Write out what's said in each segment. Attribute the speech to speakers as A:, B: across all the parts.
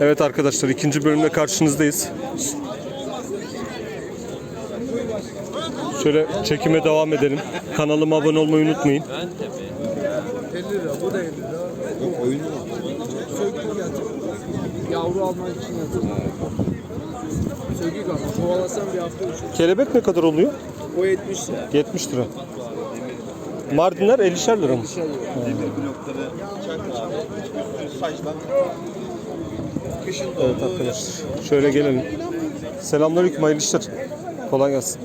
A: Evet arkadaşlar ikinci bölümde karşınızdayız. Şöyle çekime devam edelim. Kanalıma abone olmayı unutmayın.
B: 50 lira, bu da 50 lira.
C: Yok oyunu mu?
B: Sökük yatır. Yavru almak için yatır. Sökük ama kovalasan bir hafta uçur.
A: Kelebek ne kadar oluyor?
B: O 70 lira.
A: 70 lira. Mardinler 50'şer lira mı?
B: Yok.
C: Blokları çak abi. Saçtan.
A: Evet arkadaşlar. Şöyle gelelim. Selamünaleyküm hayırlı işler. Kolay gelsin.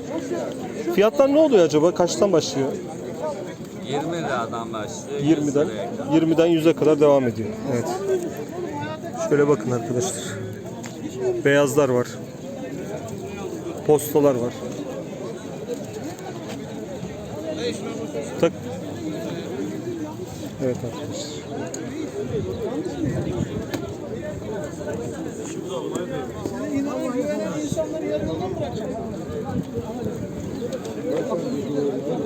A: Fiyatlar ne oluyor acaba? Kaçtan başlıyor?
D: 20 liradan başlıyor. 100
A: 20'den
D: liraya kadar.
A: 20'den 100'e kadar devam ediyor. Evet. Şöyle bakın arkadaşlar. Beyazlar var. Postalar var. Tak. Evet arkadaşlar.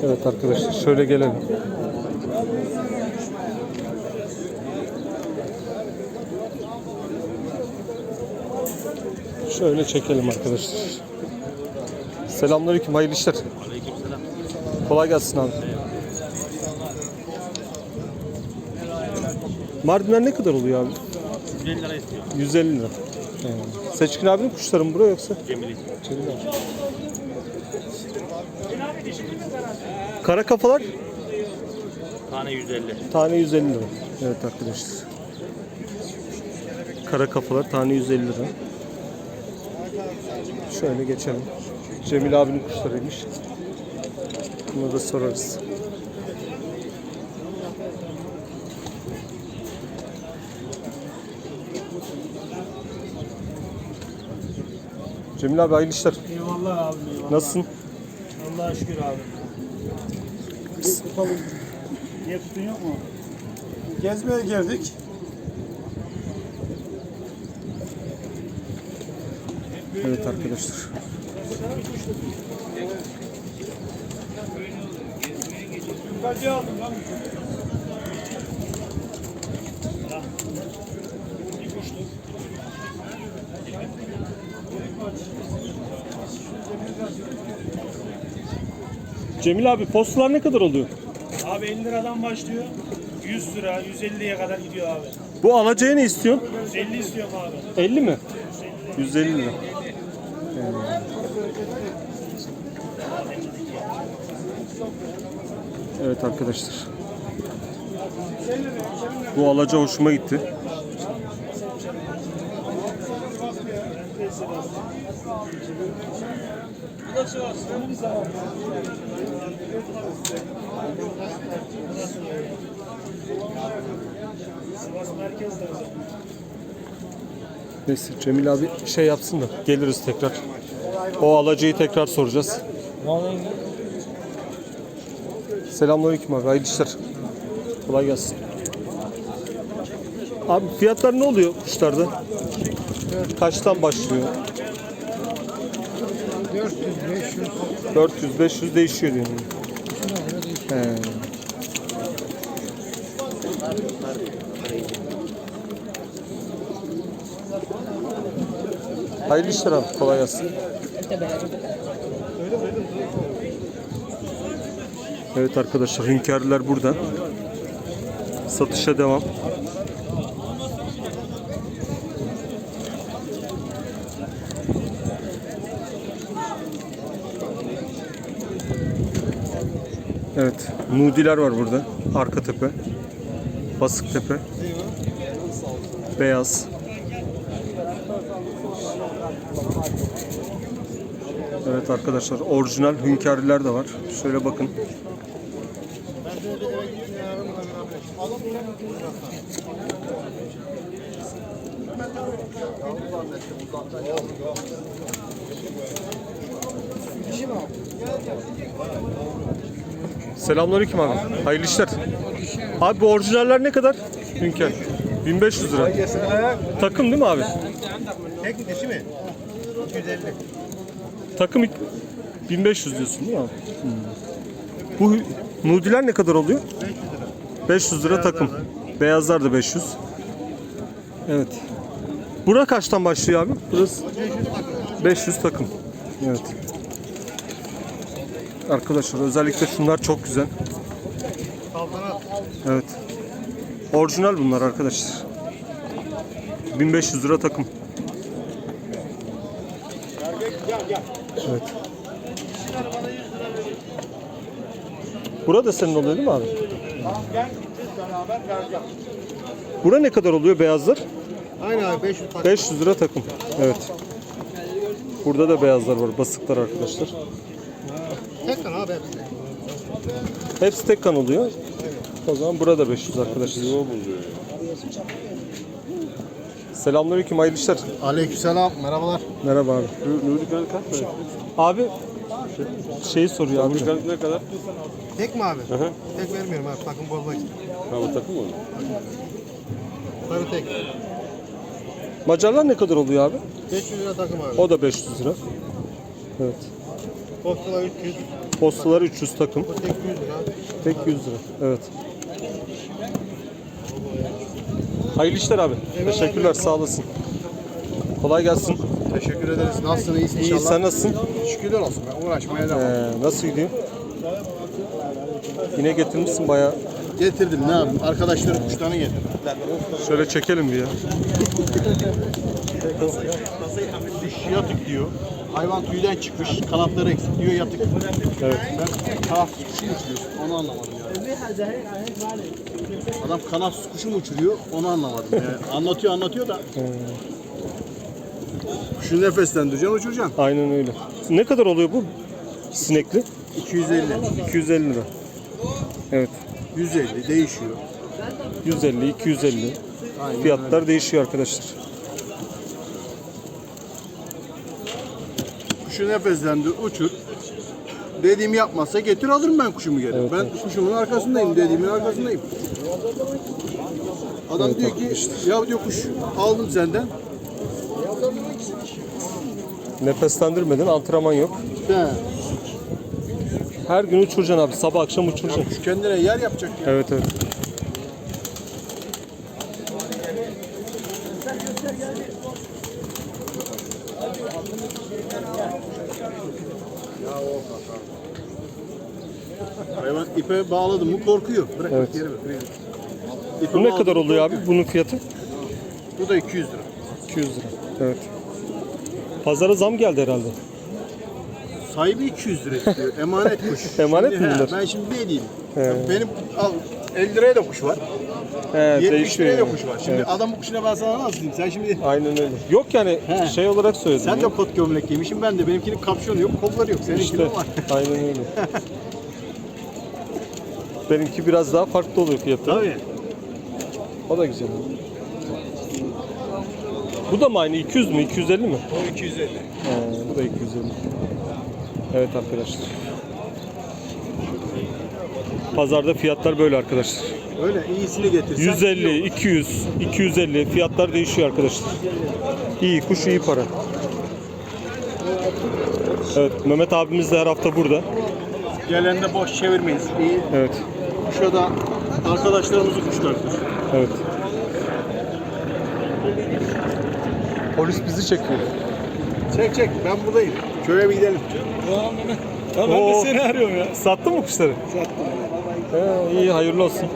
A: Evet arkadaşlar şöyle gelelim. Şöyle çekelim arkadaşlar. Selamünaleyküm, hayırlı işler. Kolay gelsin abi. Mardinler ne kadar oluyor abi?
E: 150 lira istiyor.
A: 150 lira. He. Seçkin abinin kuşları mı buraya yoksa?
E: Cemil'i.
A: Cemil abi. Kara kafalar
E: Tane 150.
A: tane 150 lira. Evet arkadaşlar. Kara kafalar tane 150 lira. Şöyle geçelim. Cemil abinin kuşlarıymış. Bunu da sorarız. Cemil abi hayırlı işler.
E: Eyvallah abi. Eyvallah.
A: Nasılsın?
E: Allah'a şükür abi. Niye tutun yok mu?
C: Gezmeye geldik.
A: Evet arkadaşlar. Cemil abi postalar ne kadar oluyor?
E: Abi 50 liradan başlıyor. 100 lira, 150'ye kadar gidiyor abi.
A: Bu alacaya ne istiyorsun?
E: 150 istiyorum abi.
A: 50 mi? 150 lira. Evet arkadaşlar. Bu alaca hoşuma gitti.
E: Sivas merkezde o zaman.
A: Neyse Cemil abi şey yapsın da geliriz tekrar. O alacayı tekrar soracağız. Selamünaleyküm abi. Hayırlı işler. Kolay gelsin. Abi fiyatlar ne oluyor kuşlarda? Kaçtan başlıyor? 400 500 değişiyor diyor. He. Hayırlı işler abi. Kolay gelsin. Evet arkadaşlar hünkârlar burada. Satışa devam. Evet, nudiler var burada. Arka tepe. Basık tepe. Beyaz. Evet arkadaşlar orijinal hünkâriler de var. Şöyle bakın. Selamünaleyküm abi. Hayırlı işler. Abi bu orijinaller ne kadar? Hünkâr. 1500 lira. Takım değil mi abi?
C: Tek mi dişi mi? 250.
A: Takım 1500 diyorsun değil mi abi? Hmm. Bu nudiler ne kadar oluyor? 500 lira takım. Beyazlar da 500. Evet. Bura kaçtan başlıyor abi? Burası 500 takım. Evet. Arkadaşlar özellikle şunlar çok güzel. Evet. Orijinal bunlar arkadaşlar. 1500 lira takım. Evet. Burada senin oluyor değil mi abi? Bura ne kadar oluyor beyazlar?
C: Aynen abi 500 tak.
A: 500 lira takım. Evet. Burada da beyazlar var, basıklar arkadaşlar.
C: Hepsi.
A: Tek kan oluyor. O zaman burada 500 arkadaşlar. Selamünaleyküm, hayırlı işler.
C: Aleykümselam merhabalar.
A: Merhaba abi.
F: Nuri Kanı kaç para?
A: Abi şeyi soruyor abi.
F: Nuri ne kadar?
C: Tek mi abi?
F: hı.
C: Tek vermiyorum abi takım bozmak için.
F: Tamam takım mı?
C: Tabii tek.
A: Macarlar ne kadar oluyor abi?
C: 500 lira takım abi.
A: O da 500 lira. Evet.
C: Postala 300.
A: Postalar 300 takım.
C: Tek 100 lira abi.
A: Tek 100 lira. Evet. Hayırlı işler abi. Teşekkürler, sağ olasın. Kolay gelsin.
C: Teşekkür ederiz. Nasılsın? İyisin
A: İyi, sen nasılsın?
C: Şükürler olsun. Ben uğraşmaya devam.
A: Ee, nasıl gidiyor? Yine getirmişsin bayağı.
C: Getirdim ne yapayım? Arkadaşlarım kuşlarını getirdim.
A: Şöyle çekelim bir ya.
C: Diş yatık diyor. Hayvan tüyden çıkmış. Kanatları eksik diyor yatık.
A: Evet.
C: Ben kanatsız kuşu mu uçuruyorsun? Onu anlamadım yani. Adam kanatsız kuşu mu uçuruyor? Onu anlamadım yani. Anlatıyor anlatıyor da. Kuşu nefeslendireceksin uçuracaksın.
A: Aynen öyle. Ne kadar oluyor bu sinekli?
C: 250,
A: 250 lira. Evet.
C: 150 değişiyor.
A: 150, 250.
C: Aynen
A: Fiyatlar değişiyor arkadaşlar.
C: Kuşu nefeslendir, uçur. Dediğimi yapmazsa getir alırım ben kuşumu geri.
A: Evet,
C: ben kuşumun arkasındayım, dediğimin arkasındayım. Adam
A: Evet,
C: diyor ki, ya diyor kuş aldım senden.
A: Nefeslendirmeden antrenman yok.
C: He,
A: Her gün uçuracaksın abi. Sabah akşam uçuracaksın.
C: kuş kendine yer yapacak ya.
A: Evet evet.
C: Hayvan ipe bağladım mı korkuyor. Bırak
A: Evet.
C: geri bırak.
A: Bu ne
C: bağladım
A: kadar oluyor abi
C: korkuyor.
A: bunun fiyatı?
C: Bu da 200 lira.
A: 200 lira. Evet. Pazara zam geldi herhalde.
C: Sahibi 200 lira istiyor. Emanet kuş.
A: Emanet
C: Şimdi,
A: mi
C: he,
A: bunlar?
C: Ben şimdi ne diyeyim?
A: He.
C: Benim al 50 liraya da kuş var.
A: He,
C: 70
A: değişiyor
C: liraya da
A: yani.
C: kuş var. Şimdi
A: Evet.
C: adamın kuşuna ben sana nasıl diyeyim? Sen şimdi
A: Aynen öyle. Yok yani
C: He.
A: şey olarak söyledim.
C: sen
A: ya.
C: de kot gömlek giymişsin ben de. Benimkinin kapşonu yok, kolları yok. Seninkinin
A: İşte
C: var.
A: aynen öyle. Benimki biraz daha farklı oluyor fiyatı.
C: Tabii.
A: O da güzel. Bu da mı aynı? 200 mü? 250 mi?
C: O 250.
A: He, bu da 250. Evet arkadaşlar. Pazarda fiyatlar böyle arkadaşlar.
C: Öyle iyisini getirsen.
A: 150, 200, 250 fiyatlar değişiyor arkadaşlar. İyi kuş iyi para. Evet Mehmet abimiz de her hafta burada.
C: Gelende boş çevirmeyiz. İyi.
A: Evet.
C: Kuşa da arkadaşlarımızı kuşlardır.
A: Evet. Polis bizi çekiyor.
C: Çek çek ben buradayım. Köye bir gidelim.
A: ben de seni arıyorum ya. Sattın mı kuşları? Sattım. He, iyi hayırlı olsun.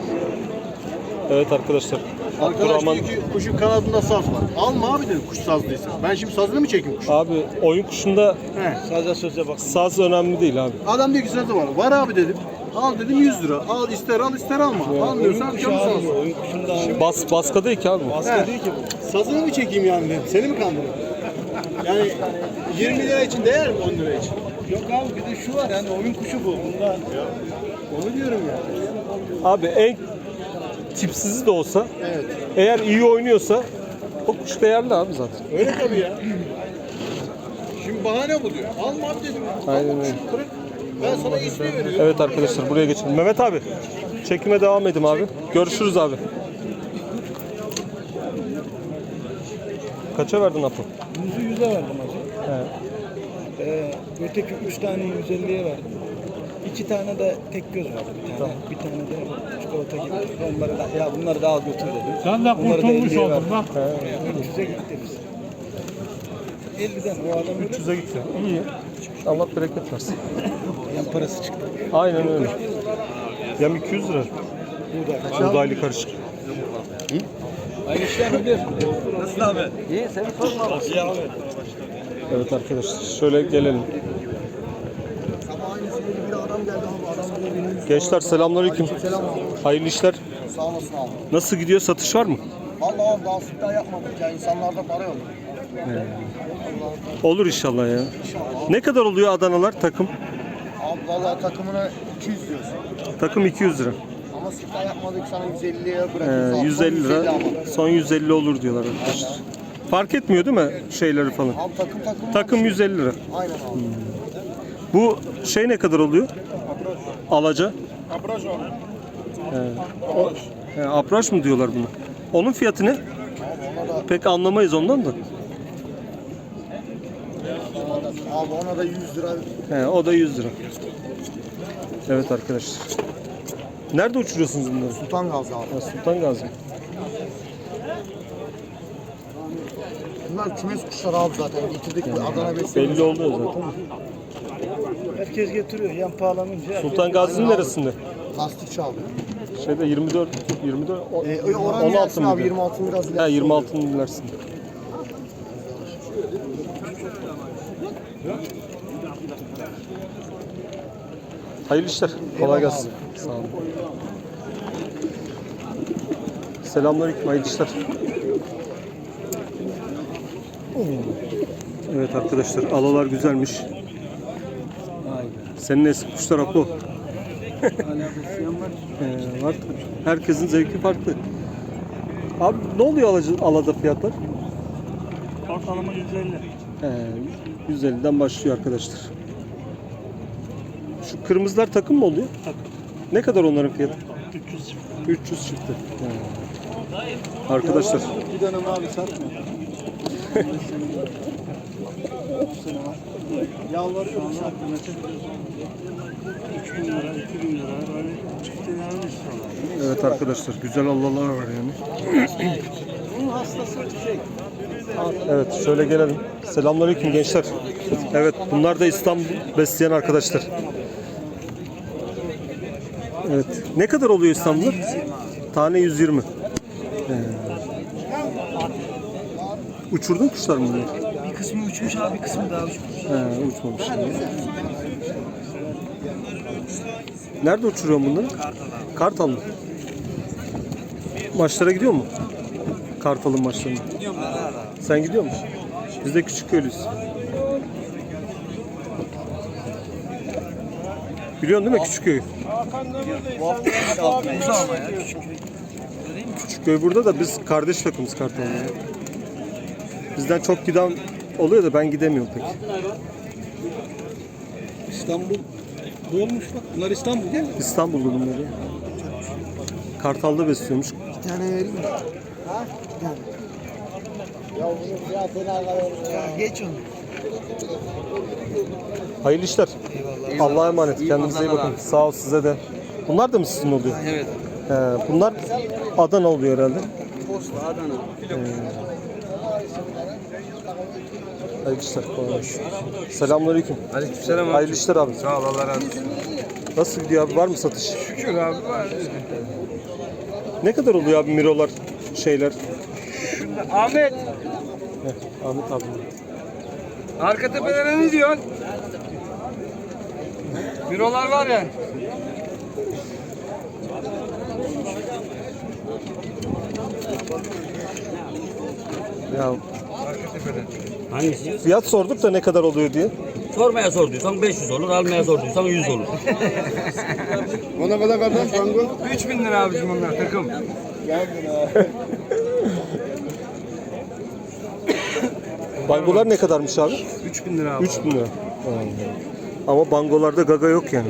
A: Evet arkadaşlar.
C: Arkadaş
A: Abdurrahman
C: diyor ki kuşun kanadında saz var. Alma abi dedim kuş sazlıysa. Ben şimdi sazını mı çekeyim kuşu?
A: abi oyun kuşunda
C: He.
B: Saza söze bak.
A: saz önemli değil abi.
C: Adam diyor ki sazı var. Var abi dedim. Al dedim 100 lira. Al ister al ister alma. Almıyorsan canı sağ olsun.
B: Oyun kuşunda
A: Bas baska değil ki abi.
C: He.
B: değil ki bu.
C: Sazını mı çekeyim yani dedim. Seni mi kandırayım? Yani 20 lira için değer mi 10 lira için?
B: Yok abi bir de şu var yani oyun kuşu bu. Bunda
C: Onu diyorum ya.
A: Abi en tipsizi de olsa
C: Evet.
A: eğer iyi oynuyorsa o kuş değerli abi zaten.
C: Öyle tabii ya. Şimdi bahane buluyor. Alma abi dedim.
A: Aynen öyle.
C: bırak. Ben sana iyisini veriyorum.
A: Evet arkadaşlar buraya geçelim. Mehmet abi çekime devam edelim abi. Görüşürüz abi. Kaça verdin Apo?
E: Yüzü yüze verdim hacı.
A: He.
E: Ee, öteki üç tane 150'ye verdim.
G: İki tane de tek göz var bir tane. Bir tane de çikolata gibi. Onları da, ya bunları da al götür dedi.
E: Sen de
G: Bunları da
E: kurtulmuş
G: 50'ye
E: oldun
G: verdim.
E: bak.
G: 300'e gitti biz. 50'den o adam öyle
A: 300'e gitti. İyi. Allah bereket versin.
G: yan parası çıktı.
A: Aynen öyle. Yem 200 lira. Buğdaylı karışık.
B: Aynı işler müdür. Nasılsın abi? İyi seni sorma.
A: Evet arkadaşlar şöyle gelelim. Gençler selamünaleyküm. Hayırlı işler.
H: Sağ olasın abi.
A: Nasıl gidiyor? Satış var mı?
H: Vallahi abi daha siftah yapmadık ya. İnsanlarda para yok.
A: Olur inşallah ya. Ne kadar oluyor Adanalar takım?
H: Abi vallahi takımına 200 diyorsun.
A: Takım 200 lira.
H: Ama siftah yapmadık sana 150'ye
A: Ee,
H: bırakırız. abi.
A: 150 lira. Son 150 olur diyorlar arkadaşlar. Fark etmiyor değil mi şeyleri falan?
H: Abi takım takım.
A: Takım 150 lira.
H: Aynen abi.
A: Bu şey ne kadar oluyor? Alaca. He. O, he, apraş mı diyorlar buna? Onun fiyatı ne? Pek anlamayız ondan da.
H: Abi ona da 100 lira.
A: He, o da 100 lira. Evet arkadaşlar. Nerede uçuruyorsunuz bunları?
H: Sultan Gazi abi.
A: Ha, Sultan Gazi.
H: Bunlar kümes kuşları abi zaten. Getirdik Adana besledik.
A: Belli oluyor zaten.
G: Herkes getiriyor yan pahalanınca.
A: Sultan Gazi'nin neresinde?
H: Lastikçi abi.
A: Şeyde 24 24 o-
H: oranın
A: 16
H: ilerisi abi.
A: mıydı?
H: 26 biraz
A: Ha
H: ilerisi.
A: 26'nın ilerisinde. Hayırlı işler. Kolay gelsin. Sağ olun. Selamünaleyküm. Hayırlı işler. Evet arkadaşlar alalar güzelmiş. Senin eski kuşlar Apo. Ee, var. Herkesin zevki farklı. Abi ne oluyor alada fiyatlar?
E: Ortalama 150.
A: He, 150'den başlıyor arkadaşlar. Şu kırmızılar takım mı oluyor?
E: Takım.
A: Ne kadar onların fiyatı?
E: 300 çift.
A: 300 çıktı. He. Arkadaşlar
C: Bir dönem abi satmıyor. Yalvarıyorum satmıyor.
E: 3000 lira, 2000 lira böyle çiftlerini istiyorlar.
A: evet arkadaşlar güzel allalar var yani.
C: Bunun hastası şey.
A: Evet şöyle gelelim. Selamünaleyküm gençler. Evet bunlar da İstanbul besleyen arkadaşlar. Evet. Ne kadar oluyor İstanbul'da? Tane 120. He. Uçurdun kuşlar mı bunları?
G: Bir kısmı uçmuş abi bir kısmı daha uçmuş.
A: He, uçmamış. Nerede uçuruyorsun bunları? Kartal mı? Maçlara gidiyor mu? Kartal'ın maçlarına. Sen gidiyor musun? Biz de küçük köylüyüz. Biliyorsun değil mi Küçükköy? Küçükköy burada da biz kardeş takımız Kartal'la. Bizden çok giden oluyor da ben gidemiyorum pek.
G: İstanbul dolmuş bak. Bunlar İstanbul değil mi?
A: İstanbul'da bunları. Kartal'da besliyormuş.
H: Bir tane vereyim mi? Ha? Bir tane. Ya alalım ya.
G: Geç onu.
A: Hayırlı işler. Allah'a emanet. Kendinize iyi bakın. Sağ ol size de. Bunlar da mı sizin oluyor?
B: Evet.
A: He, bunlar Adana oluyor herhalde.
B: Posta Adana.
A: Hayırlı işler. Selamünaleyküm.
B: Aleykümselam
A: Hayırlı işler abi.
B: Sağ ol Allah razı olsun.
A: Nasıl gidiyor abi? Var mı satış?
B: Şükür abi var.
A: Ne kadar oluyor abi mirolar şeyler?
B: Ahmet
A: Heh, Ahmet abi.
B: arka tepelere ne diyorsun? Bürolar var ya.
A: Ya
I: Hangisi?
A: fiyat sorduk da ne kadar oluyor diye.
I: Sormaya sorduysan 500 olur, almaya sorduysan 100 olur.
C: Ona kadar kardeş Bango.
B: 3000 lira abicim onlar takım.
A: Bangolar ne kadarmış abi?
B: 3000 lira abi.
A: 3000 lira. Ama bangolarda gaga yok yani.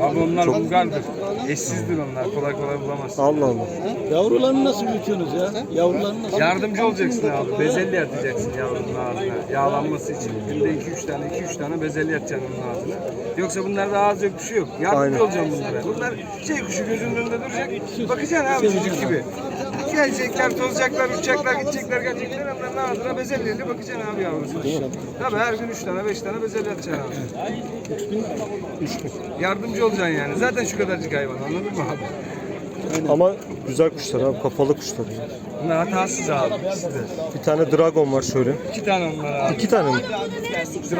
B: Abi onlar güzeldir. Eşsizdir onlar. Kolay kolay bulamazsın.
A: Allah Allah.
G: Yavrularını nasıl büyütüyorsunuz ya? Yavrularını nasıl?
B: Yardımcı olacaksın abi. Bezelye atacaksın yavrunun ağzına. Yağlanması için. Günde 2-3 tane, 2-3 tane bezelye atacaksın onun ağzına. Yoksa bunlarda ağız yok, bir şey yok. Yardımcı
A: Aynen.
B: olacaksın bunlara. Bunlar şey kuşu gözünün önünde duracak. Bakacaksın abi çocuk gibi. Gelecekler, tozacaklar, uçacaklar, gidecekler, gelecekler. Onların ağzına bezelyeyle bakacaksın abi yavrusuna. Tabii her gün 3 tane, 5 tane bezelye atacaksın abi. Yardımcı olacaksın yani. Zaten şu kadarcık hayvan anladın mı abi?
A: Ama güzel kuşlar abi. Kafalı kuşlar. ya.
B: Bunlar hatasız abi. ikisi de.
A: Bir tane dragon var şöyle.
B: İki tane onlar abi.
A: İki tane mi?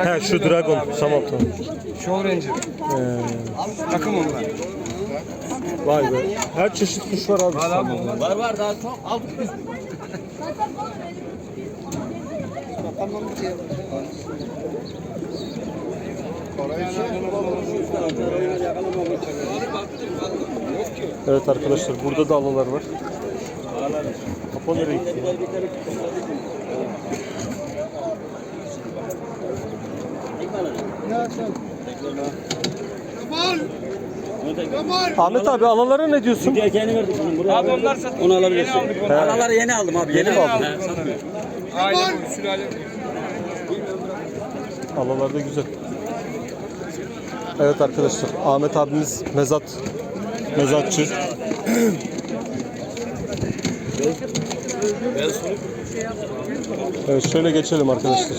A: He şu dragon. Tamam tamam.
B: Show Ranger. Takım onlar.
A: Vay be. Her çeşit kuş var abi.
B: Var abi.
I: Var var daha çok. Al.
A: Evet arkadaşlar burada da alalar var. Kafa nereye gitti? ya? Ahmet abi alalara ne diyorsun?
I: Erkeğini verdik bunun. Buraya
B: Abi
I: verdik.
B: onlar satıldı.
I: Onu alabilirsin.
B: Yeni aldık.
I: Anaları yeni aldım abi.
A: Yeni mi aldın?
I: He.
B: Aile boyu, sülale.
A: Alalar da güzel. Evet arkadaşlar Ahmet abimiz mezat mezatçı. Evet şöyle geçelim arkadaşlar.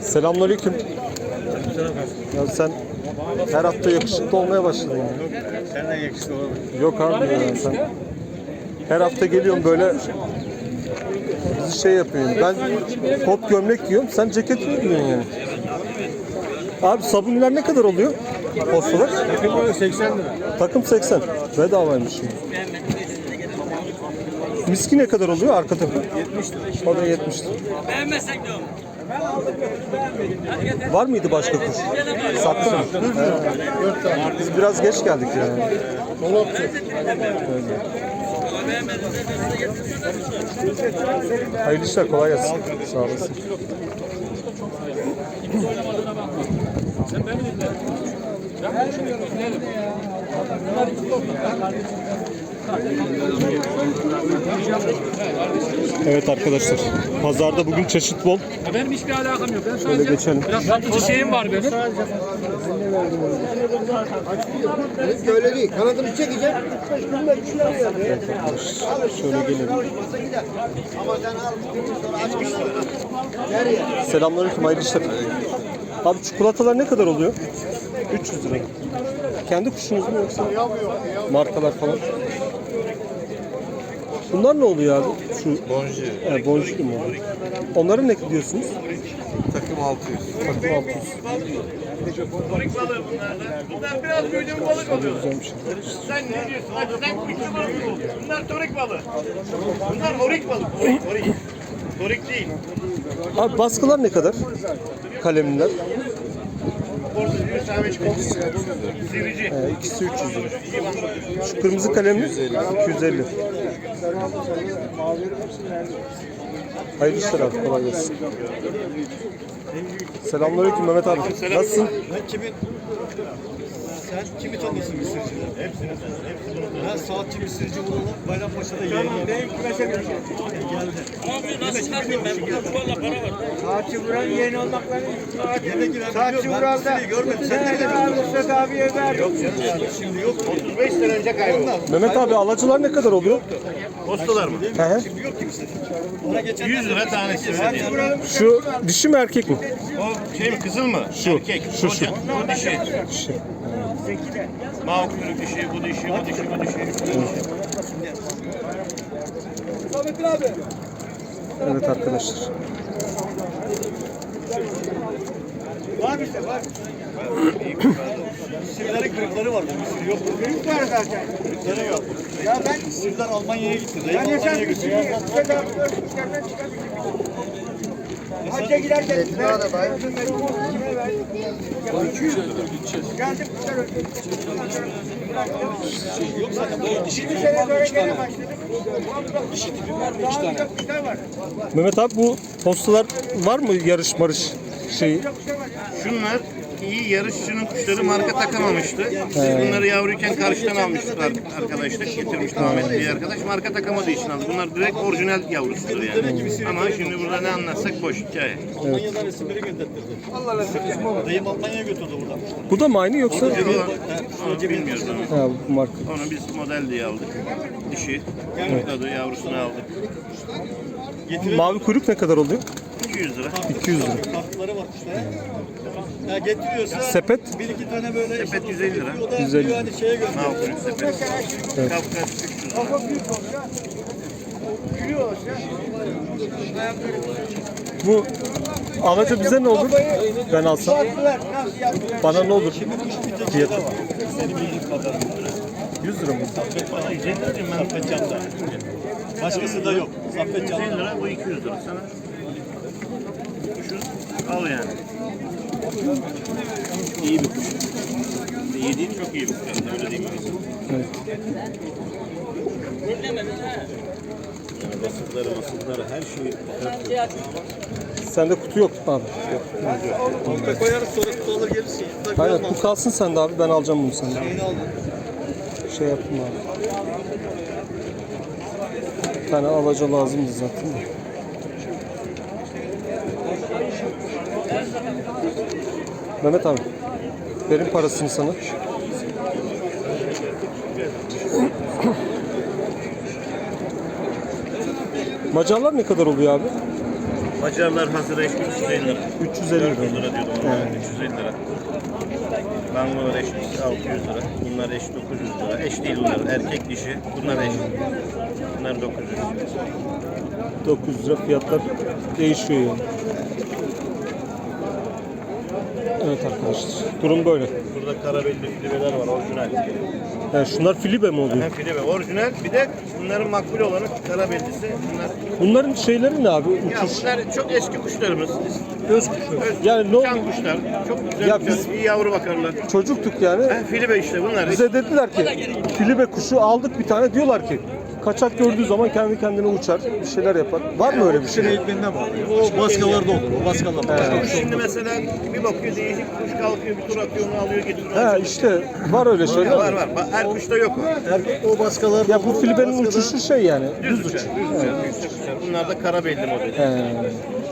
A: Selamünaleyküm. Ya sen her hafta yakışıklı olmaya başladın ya.
C: Sen de yakışıklı olamadın.
A: Yok abi ya sen. Her hafta geliyorum böyle bizi şey yapıyorsun. Ben kot gömlek giyiyorum. Sen ceket mi giyiyorsun yani? Abi sabunlar ne kadar oluyor? Postalar?
C: Takım 80 lira.
A: Takım 80. Bedavaymış şimdi. Miski ne kadar oluyor arka takım? 70 lira. O da 70 lira.
I: Beğenmezsen diyorum.
A: Var mıydı başka kuş? Sattı mı? Biz biraz geç geldik yani. Hayırlı işler, kolay gelsin. Sağ olasın. Evet arkadaşlar, pazarda bugün çeşit bol.
E: Benim hiçbir alakam yok. Ben
A: Şöyle geçelim.
E: biraz satıcı şeyim var benim.
H: Öyle değil. Kanadını çekeceğim.
A: Şöyle gelelim.
H: Ama sen al.
A: Selamünaleyküm, hayırlı işler. Abi çikolatalar ne kadar oluyor? 300 lira. Kendi kuşunuz mu yoksa? Markalar falan. Bunlar ne oluyor abi? Şu
C: Bonji.
A: he, boncuklu mu? Onları ne diyorsunuz?
C: Takım 600.
A: Takım 600.
E: Bunlar biraz büyüdüğüm balık oluyor.
A: Güzelmiş.
E: Sen ne diyorsun? Hadi sen kuşlu balık ol. Bunlar torik balığı. Bunlar horik balık. Horik, horik. Torik değil.
A: Abi baskılar ne kadar?
E: Kokusu. Sivrici.
A: He, ikisi 300 lira. Şu kırmızı kalemli 250. Hayırlı işler kolay gelsin. Selamünaleyküm Mehmet abi. Nasılsın?
C: Ben kimin? Sen kimi tanıyorsun Mısırcı'da? Hepsini Hepsini Ben saatçi Mısırcı buralı Bayrampaşa'da yeğenim. Benim kümese Geldi.
I: Abi nasıl çıkartayım ben? Burada çuvalla para var.
H: Saatçi Vural yeni olmakları. Saatçi.
C: Ben
H: Vural'da.
C: Mısır'ı görmedim. Sen nerede?
H: Üstad abiye ver.
C: Yok canım. Şimdi yok.
E: 35 sene önce kayboldu.
A: Mehmet abi alacılar ne kadar oluyor?
E: Postalar mı?
A: He.
C: Şimdi yok kimse. Ona geçen
E: 100 lira tanesi.
A: Şu dişi mi erkek mi?
E: O şey mi kızıl mı?
A: Şu,
E: Erkek.
A: şu, şu.
E: O dişi.
A: Dişi.
E: Mavi kuyruk dişi, bu dişi, bu dişi, bu dişi.
A: Evet arkadaşlar.
C: Var işte var. Mısırların kırıkları var. Mısır yok.
H: Büyük var zaten.
C: Kırıkları yok.
H: Ya ben
C: Mısırlar Almanya'ya gitti. Dayı
H: Ben
C: Almanya'ya götürüyor.
H: şey Üstad abi görmüşlerden çıkardım. Hacca giderken.
C: Yok zaten dişi
H: var.
A: Mehmet abi bu postalar var mı yarış marış şeyi?
H: Ya.
E: Şunlar iyi yarışçının kuşları marka takamamıştı. Biz bunları yavruyken karşıdan almıştık ar- arkadaşlar. Getirmişti Ahmet diye arkadaş. Marka takamadığı için aldı. Bunlar direkt orijinal yavrusudur yani. Ama şimdi burada ne anlatsak boş hikaye.
C: Almanya'dan resimleri gönderttirdi.
B: Allah olur.
C: Dayım Almanya'ya götürdü buradan.
A: Bu da mı aynı yoksa?
E: Onu, onu bilmiyoruz onu.
A: Ha, bu marka.
E: Onu biz model diye aldık. Dişi. Adı yavrusunu aldık.
A: Mavi kuyruk ne kadar oluyor?
E: 200 lira.
A: 200 lira.
C: Kartları var işte. Ya getiriyorsa
A: Sepet
C: bir iki tane böyle
E: Sepet 150 lira.
C: o da
A: 150.
C: diyor hani şeye gönderiyor.
E: Malkurik sepet. Kafkas 300 lira.
A: bu alaca bize ne olur? Ben alsam. Bana ne olur? Fiyatı. 100 lira mı?
C: Saffet Can'da. Başkası da yok. Saffet
E: 150
C: Can'da.
E: lira bu 200 lira sana. Al yani. İyi bir kuş. İyi değil çok iyi bir kuş. Öyle diyeyim ben sana. Yani basıkları masıkları her şeyi
A: Sende kutu yok abi.
C: Komple koyarız sonra kutu alır gelirsin.
A: Aynen bu kalsın sende abi ben alacağım bunu senden.
C: Şeyini aldım.
A: Şey yaptım abi. Bir tane alaca lazımdı zaten. Mehmet abi. Verin parasını sana. Macarlar ne kadar oluyor abi?
E: Macarlar hazır eş 350 lira.
A: 350 lira.
E: 400 lira diyordum onlara. 350 lira. Bangolar eş 600 lira. Bunlar eş 900 lira. Eş değil bunlar. Erkek dişi. Bunlar eş. Bunlar 900 lira.
A: 900 lira fiyatlar değişiyor yani. Evet arkadaşlar. Durum böyle.
E: Burada karabelli filibeler var orijinal.
A: Yani şunlar filibe mi oluyor?
E: Hem filibe orijinal. Bir de bunların makbul olanı karabellisi. Bunlar
A: Bunların şeyleri ne abi?
E: ya
A: Uçuş.
E: bunlar çok eski kuşlarımız.
A: Öz kuşu. Yani ne oldu?
E: Kuşlar. Çok güzel
A: Ya
E: kuşlar.
A: biz-
E: iyi yavru bakarlar.
A: Çocuktuk yani.
E: Ha, filibe işte bunlar.
A: Bize dediler ki filibe kuşu aldık bir tane. Diyorlar ki kaçak gördüğü zaman kendi kendine uçar. Bir şeyler yapar. Var mı öyle bir
C: Kuşun
A: şey?
C: eğitmeninden var. O baskalarda olur. O baskalarda.
E: Kuş şimdi mesela bir bakıyor değişik kuş kalkıyor bir tur atıyor onu alıyor getiriyor.
A: He işte var öyle şeyler.
E: var var. Bak, Her kuşta yok o.
C: Erkek o baskalarda
A: Ya bu filibenin uçuşu şey yani.
E: Düz uçar. Düz uçar. Düz uçar. Bunlar da karabelli modeli.
A: He.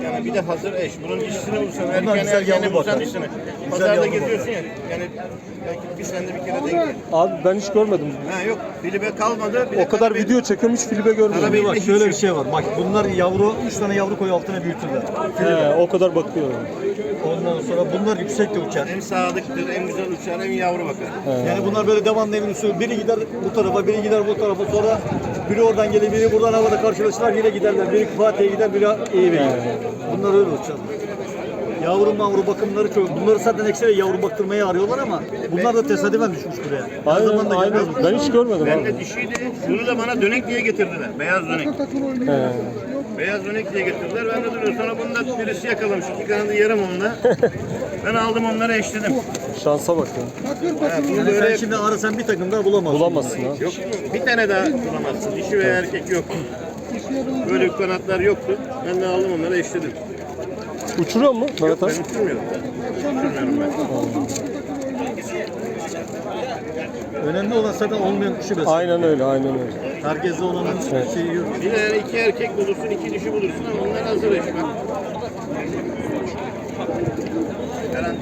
E: Yani bir de hazır eş. Bunun dişisini bulsan erken
C: güzel
E: erken
C: yavru
E: bulsan
C: bakar. Güzel
E: Pazarda
C: yavru
E: geziyorsun ya. Yani belki bir senede bir kere denk gelir.
A: Abi ben hiç görmedim.
E: Ha yok. Filibe kalmadı. Bir de
A: O kadar
E: karabelli-
A: video çekiyorum hiç filibe görmedim.
E: Karabelli
C: Bak şöyle bir şey var. Bak bunlar yavru, üç tane yavru koyu altına büyütürler.
A: He, o kadar bakıyor.
C: Sonra bunlar yüksek de uçar.
E: Hem sadıktır, hem güzel uçar, hem yavru bakar.
C: Yani bunlar böyle devamlı evin üstü. Biri gider bu tarafa, biri gider bu tarafa. Sonra biri oradan gelir, biri buradan havada karşılaşırlar. Yine giderler. Biri Fatih'e gider, biri iyi bir. Bunlar öyle uçar. Yavru mavru bakımları çok. Bunları zaten ekstra yavru baktırmaya arıyorlar ama bunlar da tesadüfen düşmüş buraya. Her
A: Aynen,
C: zaman da gelmez
A: aynen. Ben hiç görmedim
E: Ben
A: abi.
E: de dişiydi. Bunu da bana dönek diye getirdiler. Beyaz dönek.
A: He.
E: Beyaz dönek diye getirdiler. Ben de duruyor. Sonra bunda birisi yakalamış. İki kanadı yarım onunla. ben aldım onları eşledim.
A: Şansa bak ya.
E: Ha, bunu
C: Yani sen
E: böyle
C: şimdi arasan bir takım daha bulamazsın.
A: Bulamazsın ha.
E: yok. Bir tane daha bulamazsın. Dişi veya erkek yok. Böyle kanatlar yoktu. Ben de aldım onları eşledim.
A: Uçuruyor mu Mehmet abi?
E: Ben uçurmuyorum. Uçurmuyorum ben.
C: Önemli olan zaten olmayan kuşu beslemek.
A: Aynen öyle, aynen öyle.
C: Herkeste olanın şeyi yok.
E: Bir tane iki erkek bulursun, iki dişi bulursun ama onlar hazır eş. Bak. Garanti.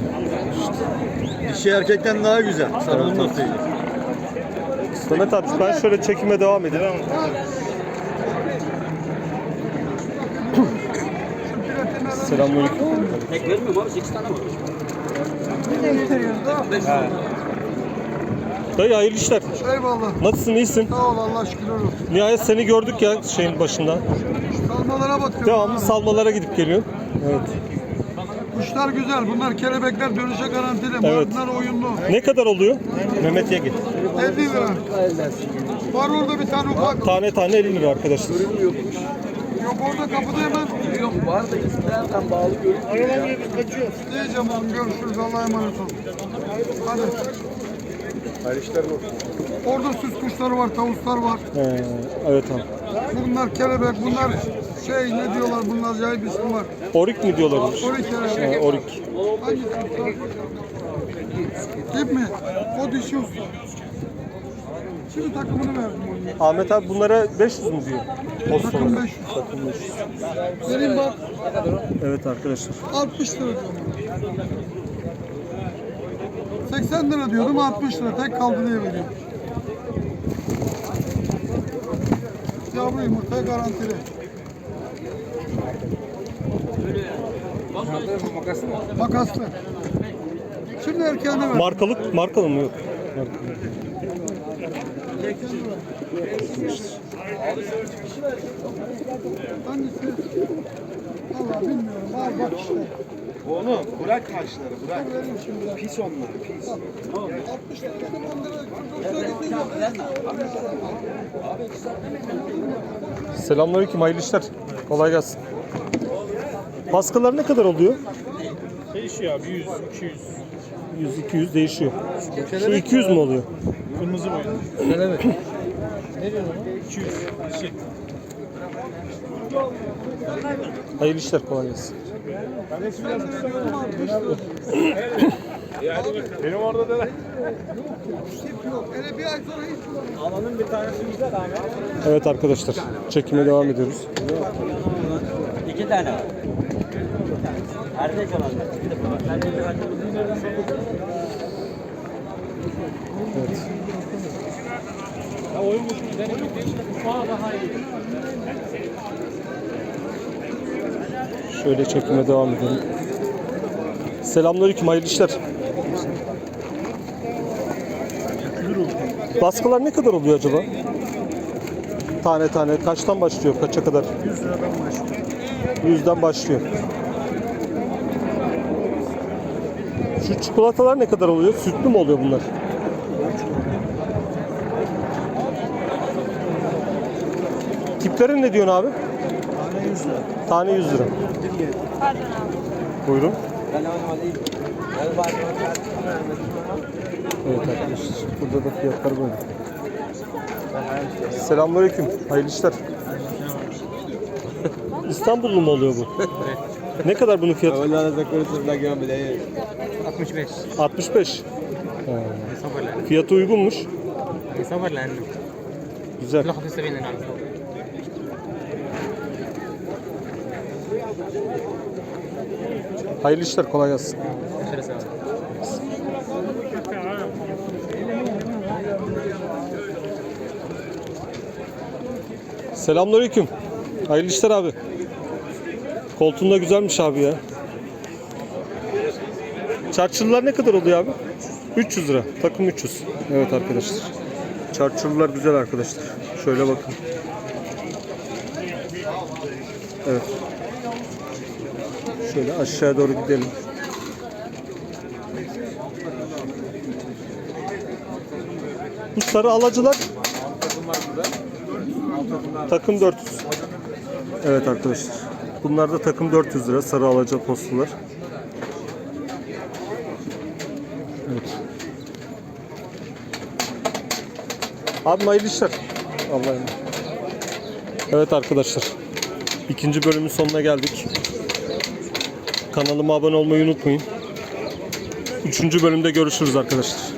C: Dişi erkekten daha güzel. Sana onu da söyleyeyim.
A: Mehmet abi ben şöyle çekime devam edeyim.
E: Devam.
A: Selamünaleyküm.
I: Tek vermiyorum abi 8 tane var.
A: Dayı hayırlı işler.
H: Eyvallah.
A: Nasılsın, iyisin?
H: Sağ ol Allah şükürler olsun.
A: Nihayet seni gördük ya şeyin başında.
H: Salmalara bakıyorum.
A: Devamlı
H: abi.
A: salmalara gidip geliyorsun. Evet.
H: Kuşlar güzel. Bunlar kelebekler dönüşe garantili.
A: Evet.
H: Bunlar oyunlu.
A: Ne kadar oluyor? Mehmet Yegi.
H: 50 lira. Var orada bir tane ufak.
A: Tane tane 50 lira arkadaşlar.
H: Yok orada kapıda hemen. Yok var da nereden bağlı görüntü. Diyeceğim oğlum görüşürüz. Allah'a emanet olun. Hadi. Orada süs kuşları var, tavuklar var.
A: Ee, evet abi.
H: Bunlar kelebek, bunlar şey ne diyorlar bunlar acayip isim var.
A: Orik mi diyorlar?
H: Orik kelebek.
A: Ee, orik.
H: Hangi kuşlar? Değil mi? O dişi usta. Şimdi takımını verdim onu.
A: Ahmet abi bunlara 500 mü diyor? Post
H: Takım
A: olarak.
H: 500.
A: Takım 500.
H: Vereyim bak.
A: Evet arkadaşlar.
H: 60 lira diyorum. 80 lira diyordum 60 lira tek kaldı diye veriyorum. Yavru yumurta garantili. Makaslı. Şimdi erkeğine ver.
A: Markalık, markalı mı yok? Markalı.
H: Hangisi? Valla bilmiyorum. Var bak işte.
B: Onu bırak taşları bırak. Pis onlar pis.
H: 60 lira dedim 10 lira. 40 lira gidince.
A: Selamünaleyküm, hayırlı işler. Kolay gelsin. Baskılar ne kadar oluyor?
F: Değişiyor abi 100, 200.
A: 100 200 değişiyor. Şu 200 mü oluyor?
F: Kırmızı boyun.
A: Evet.
F: 200. Şey.
A: Hayırlı işler, kolay gelsin.
F: Benim orada da
H: Yok. Hele bir ay sonra hiç
A: Evet arkadaşlar, çekime devam ediyoruz.
I: İki tane var. Kardeş olanlar.
A: Evet. Şöyle çekime devam edelim. Selamünaleyküm, hayırlı işler. Baskılar ne kadar oluyor acaba? Tane tane kaçtan başlıyor? Kaça kadar? 100 liradan başlıyor. 100'den başlıyor. Şu çikolatalar ne kadar oluyor? Sütlü mü oluyor bunlar? Tipleri ne diyorsun abi? Tane 100 lira. Tane 100 lira. Buyurun. Evet arkadaşlar. Burada da fiyatlar böyle. Selamünaleyküm. Hayırlı işler. İstanbullu mu oluyor bu? ne kadar bunun fiyatı?
B: 65.
A: 65. Ha. Fiyatı uygunmuş.
B: يصور لانه
A: Güzel.
B: 75 نعم
A: Hayırlı işler. Kolay gelsin. Selamünaleyküm. Hayırlı işler abi. Koltuğun da güzelmiş abi ya. Çarçılılar ne kadar oluyor abi? 300 lira. Takım 300. Evet arkadaşlar. Çarçılılar güzel arkadaşlar. Şöyle bakın. Evet. Şöyle aşağıya doğru gidelim. Sarı alacılar takım 400. Evet arkadaşlar. Bunlar da takım 400 lira sarı alaca postular. Evet. Abi hayırlı işler. Allah'a emanet. Evet arkadaşlar. İkinci bölümün sonuna geldik. Kanalıma abone olmayı unutmayın. Üçüncü bölümde görüşürüz arkadaşlar.